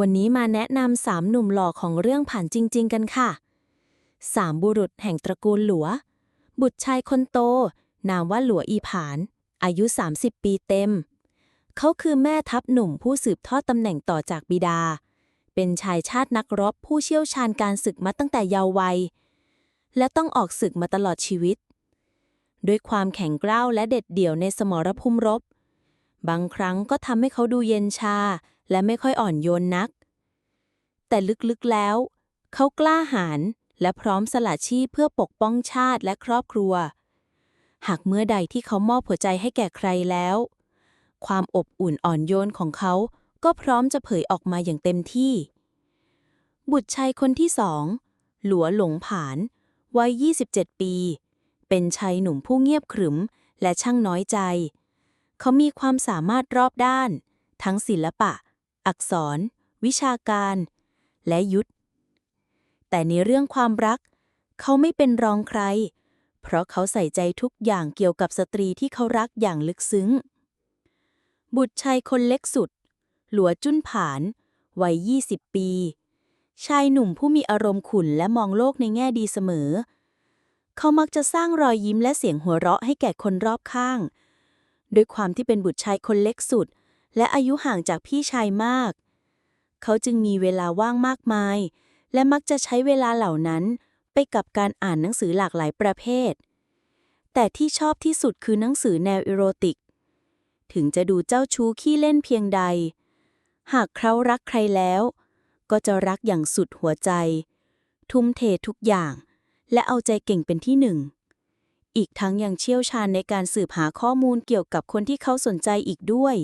วันนี้มาแนะนำสามหนุ่มหล่อของเรื่องผ่านจริง ๆ กันค่ะสามบุรุษแห่งตระกูลหลัว บุตรชายคนโต นามว่าหลัวอีผาน อายุ 30 ปีเต็ม เขาคือแม่ทัพหนุ่มผู้สืบทอดตำแหน่งต่อจากบิดา เป็นชายชาตินักรบผู้เชี่ยวชาญการศึกมาตั้งแต่เยาว์วัย และต้องออกศึกมาตลอดชีวิต ด้วยความแข็งกร้าวและเด็ดเดี่ยวในสมรภูมิรบ บางครั้งก็ทำให้เขาดูเย็นชา และไม่ค่อยอ่อนโยนนัก แต่ลึกๆแล้ว เขากล้าหาญและพร้อมสละชีพเพื่อปกป้องชาติและครอบครัว หากเมื่อใดที่เขามอบหัวใจให้แก่ใครแล้ว ความอบอุ่นอ่อนโยนของเขาก็พร้อมจะเผยออกมาอย่างเต็มที่ บุตรชายคนที่สอง หลัวหลงผาน วัย 27 ปี เป็นชายหนุ่มผู้เงียบขรึมและช่างน้อยใจ เขามีความสามารถรอบด้าน ทั้งศิลปะ อักษร วิชาการ และยุทธ แต่ในเรื่องความรัก เขาไม่เป็นรองใคร เพราะเขาใส่ใจทุกอย่างเกี่ยวกับสตรีที่เขารักอย่างลึกซึ้ง บุตรชายคนเล็กสุด หลัวจุ้นผาน วัย 20 ปี ชายหนุ่มผู้มีอารมณ์ขุ่นและมองโลกในแง่ดีเสมอ เขามักจะสร้างรอยยิ้มและเสียงหัวเราะให้แก่คนรอบข้าง ด้วยความที่เป็นบุตรชายคนเล็กสุด และอายุห่างจากพี่ชายมาก เขาจึงมีเวลาว่างมากมาย และมักจะใช้เวลาเหล่านั้นไปกับการอ่านหนังสือหลากหลายประเภท แต่ที่ชอบที่สุดคือหนังสือแนวอีโรติก ถึงจะดูเจ้าชู้ขี้เล่นเพียงใด หากเขารักใครแล้ว ก็จะรักอย่างสุดหัวใจ ทุ่มเททุกอย่าง และเอาใจเก่งเป็นที่หนึ่ง อีกทั้งยังเชี่ยวชาญในการสืบหาข้อมูลเกี่ยวกับคนที่เขาสนใจอีกด้วย